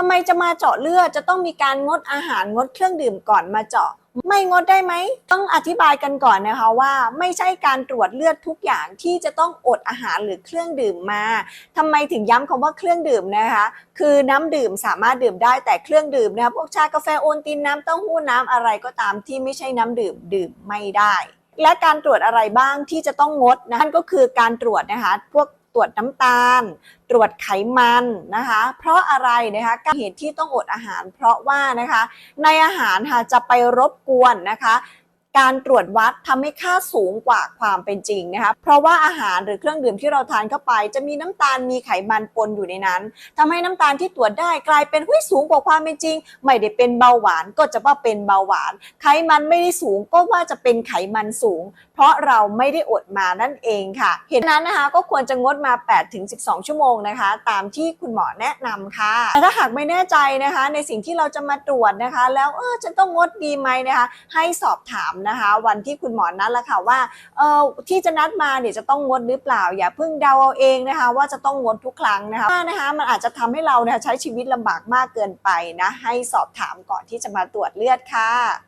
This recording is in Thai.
ทำไมจะมาเจาะเลือดจะต้องมีการงดอาหารงดเครื่องดื่มก่อนมาเจาะ ไม่งดได้ไหม ต้องอธิบายกันก่อนนะคะว่า ไม่ใช่การตรวจเลือดทุกอย่างที่จะต้องอดอาหารหรือเครื่องดื่มมาทำไมถึงย้ำคำว่าเครื่องดื่มนะคะ คือน้ำดื่มสามารถดื่มได้แต่เครื่องดื่มนะคะพวกชากาแฟโอนตินน้ำเต้าหู้น้ำอะไรก็ตามที่ไม่ใช่น้ำดื่มดื่มไม่ได้และการตรวจอะไรบ้างที่จะต้องงดนะนั่นก็คือการตรวจนะคะ พวก รวจน้ำตาล ตรวจไขมันนะคะ เพราะอะไรนะคะการเหตุที่ต้องอดอาหาร เพราะว่านะคะในอาหารค่ะจะไปรบกวนนะคะ การตรวจวัดทำให้ค่าสูงกว่าความเป็นจริงนะคะเพราะว่าอาหารหรือเครื่องดื่มที่เราทานเข้าไป จะมีน้ำตาลมีไขมันปนอยู่ในนั้นทำให้น้ำตาลที่ตรวจได้กลายเป็นหุ้ยสูงกว่าความเป็นจริง ไม่ได้เป็นเบาหวานก็จะว่าเป็นเบาหวาน ไขมันไม่ได้สูงก็ว่าจะเป็นไขมันสูง เพราะเราไม่ได้อดมานั่นเองค่ะ เหตุนั้นนะคะก็ควรจะงดมา 8-12 ชั่วโมงนะคะ ตามที่คุณหมอแนะนำค่ะแต่ถ้าหากไม่แน่ใจนะคะ ในสิ่งที่เราจะมาตรวจนะคะ แล้วเออจะต้องงดดีไหมนะคะ ให้สอบถามนะคะ วันที่คุณหมอนัดละค่ะว่าเออที่จะนัดมาเนี่ยจะต้องงดหรือเปล่า อย่าเพิ่งเดาเอาเองนะคะ ว่าจะต้องงดทุกครั้งนะคะว่านะคะมันอาจจะทำให้เราเนี่ยใช้ชีวิตลำบากมากเกินไปนะให้สอบถามก่อนที่จะมาตรวจเลือดค่ะ